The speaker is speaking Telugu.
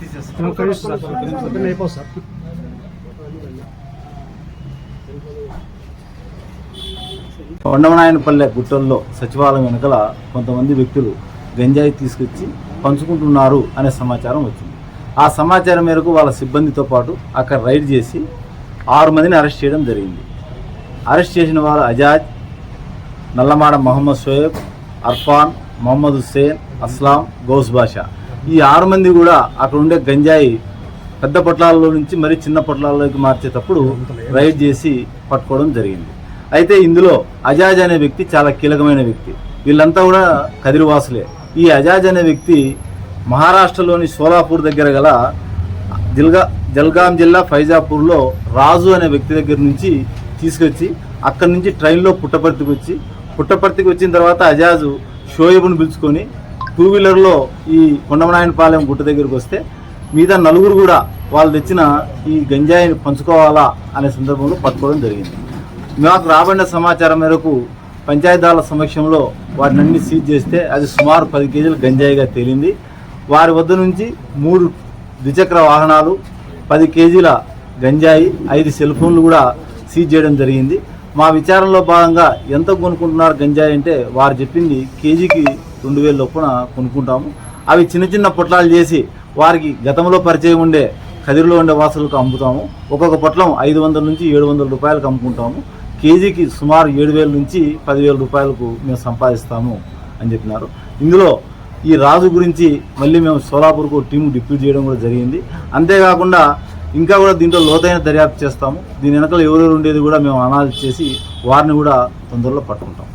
తీసేస్తాం అయిపోతుంది సార్ కొండమనాయనపల్లె గుట్టల్లో సచివాలయం వెనుకల కొంతమంది వ్యక్తులు గంజాయి తీసుకొచ్చి పంచుకుంటున్నారు అనే సమాచారం వచ్చింది. ఆ సమాచారం మేరకు వాళ్ళ సిబ్బందితో పాటు అక్కడ రైడ్ చేసి ఆరు మందిని అరెస్ట్ చేయడం జరిగింది. అరెస్ట్ చేసిన వారు అజాజ్ నల్లమాడ మహమ్మద్ షోయబ్ అర్ఫాన్ మొహమ్మద్ హుస్సేన్ అస్లాం గౌస్ బాషా ఈ ఆరు మంది కూడా అక్కడ ఉండే గంజాయి పెద్ద పొట్లాల్లో నుంచి మరి చిన్న పొట్లాల్లోకి మార్చేటప్పుడు రైడ్ చేసి పట్టుకోవడం జరిగింది. అయితే ఇందులో అజాజ్ అనే వ్యక్తి చాలా కీలకమైన వ్యక్తి. వీళ్ళంతా కూడా కదిరివాసులే. ఈ అజాజ్ అనే వ్యక్తి మహారాష్ట్రలోని సోలాపూర్ దగ్గర గల జిల్గా జల్గాం జిల్లా ఫైజాపూర్లో రాజు అనే వ్యక్తి దగ్గర నుంచి తీసుకొచ్చి అక్కడి నుంచి ట్రైన్లో పుట్టపర్తికి వచ్చి పుట్టపర్తికి వచ్చిన తర్వాత అజాజు షోయబును పిలుచుకొని టూ వీలర్లో ఈ కొండమనాయనపాలెం గుట్ట దగ్గరికి వస్తే మీద నలుగురు కూడా వాళ్ళు తెచ్చిన ఈ గంజాయిని పంచుకోవాలా అనే సందర్భంలో పట్టుకోవడం జరిగింది. మాకు రాబడిన సమాచారం మేరకు పంచాయతీల సమక్షంలో వాటిని అన్ని సీజ్ చేస్తే అది సుమారు పది కేజీల గంజాయిగా తేలింది. వారి వద్ద నుంచి మూడు ద్విచక్ర వాహనాలు పది కేజీల గంజాయి ఐదు సెల్ ఫోన్లు కూడా సీజ్ చేయడం జరిగింది. మా విచారణలో భాగంగా ఎంత కొనుక్కుంటున్నారు గంజాయి అంటే వారు చెప్పింది కేజీకి రెండు వేల లోపున కొనుక్కుంటాము. అవి చిన్న చిన్న పొట్లాలు చేసి వారికి గతంలో పరిచయం ఉండే కదిరిలో ఉండే వాసులకు అమ్ముతాము. ఒక్కొక్క పొట్లం ఐదు వందల నుంచి ఏడు వందల రూపాయలకు అమ్ముకుంటాము. కేజీకి సుమారు ఏడు వేల నుంచి పదివేల రూపాయలకు మేము సంపాదిస్తాము అని చెప్పినారు. ఇందులో ఈ రాజు గురించి మళ్ళీ మేము సోలాపూర్కు టీం డిప్యూట్ చేయడం కూడా జరిగింది. అంతేకాకుండా ఇంకా కూడా దీంట్లో లోతైన దర్యాప్తు చేస్తాము. దీని వెనకలో ఎవరెవరు ఉండేది కూడా మేము అనాలిసిస్ చేసి వారిని కూడా తొందరలో పట్టుకుంటాం